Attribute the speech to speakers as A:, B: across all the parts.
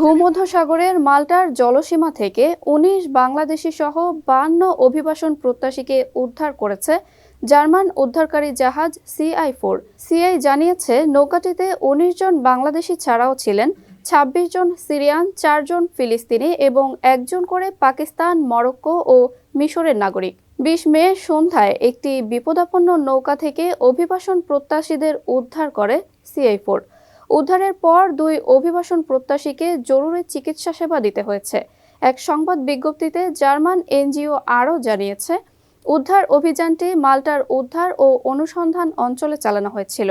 A: ভূমধ্যসাগরের মাল্টার জলসীমা থেকে উনিশ বাংলাদেশি সহ বান্ন অভিবাসন প্রত্যাশীকে উদ্ধার করেছে জার্মান উদ্ধারকারী জাহাজ সিআই ফোর। সিআই জানিয়েছে, নৌকাটিতে উনিশ জন বাংলাদেশি ছাড়াও ছিলেন, ছাব্বিশ জন সিরিয়ান চারজন ফিলিস্তিনি এবং একজন করে পাকিস্তান, মরক্কো ও মিশরের নাগরিক। বিশ মে সন্ধ্যায় একটি বিপদাপন্ন নৌকা থেকে অভিবাসন প্রত্যাশীদের উদ্ধার করে সিআই ফোর। উদ্ধারের পর দুই অভিবাসন প্রত্যাশীকে জরুরি চিকিৎসা সেবা দিতে হয়েছে। এক সংবাদ বিজ্ঞপ্তিতে জার্মান এনজিও আরও জানিয়েছে, উদ্ধার অভিযানটি মাল্টার উদ্ধার ও অনুসন্ধান অঞ্চলে চালানো হয়েছিল।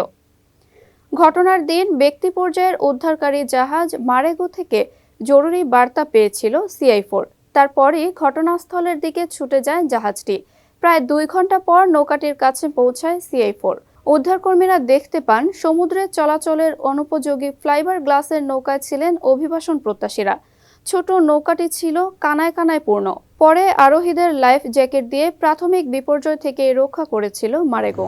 A: ঘটনার দিন ব্যক্তি পর্যায়ের উদ্ধারকারী জাহাজ মারেগো থেকে জরুরি বার্তা পেয়েছিল সিআই ফোর। তারপরই ঘটনাস্থলের দিকে ছুটে যায় জাহাজটি। প্রায় দুই ঘণ্টা পর নৌকাটির কাছে পৌঁছায় সিআই ফোর উদ্ধারকর্মীরা দেখতে পান, সমুদ্রে চলাচলের অনুপযোগী ফ্লাইবার গ্লাসের নৌকায় ছিলেন অভিবাসন প্রত্যাশীরা। ছোট নৌকাটি ছিল কানায় কানায় পূর্ণ। পরে আরোহীদের লাইফ জ্যাকেট দিয়ে প্রাথমিক বিপর্যয় থেকে রক্ষা করেছিল মারেগো।